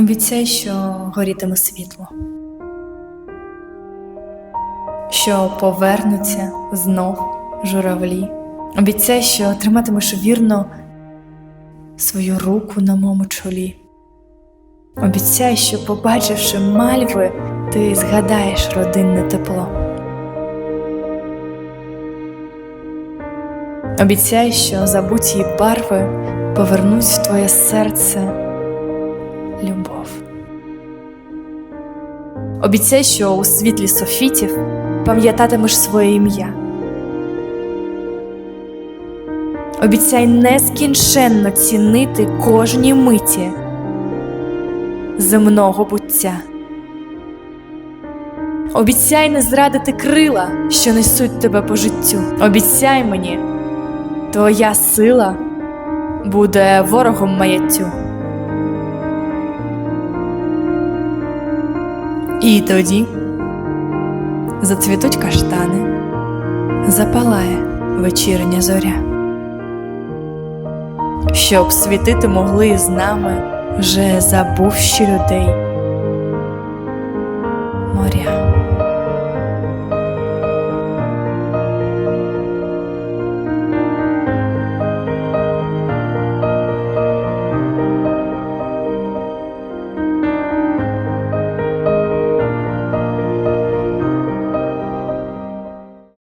Обіцяй, що горітиме світло, що повернуться знов журавлі. Обіцяй, що триматимеш вірно свою руку на моєму чолі. Обіцяй, що, побачивши мальви, ти згадаєш родинне тепло. Обіцяй, що забуті барви повернуть в твоє серце любов. Обіцяй, що у світлі софітів пам'ятатимеш своє ім'я. Обіцяй нескінченно цінити кожній миті земного буття. Обіцяй не зрадити крила, що несуть тебе по життю. Обіцяй мені, твоя сила буде ворогом маяттю. І тоді зацвітуть каштани, запалає вечірня зоря, щоб світити могли з нами вже забувши людей моря.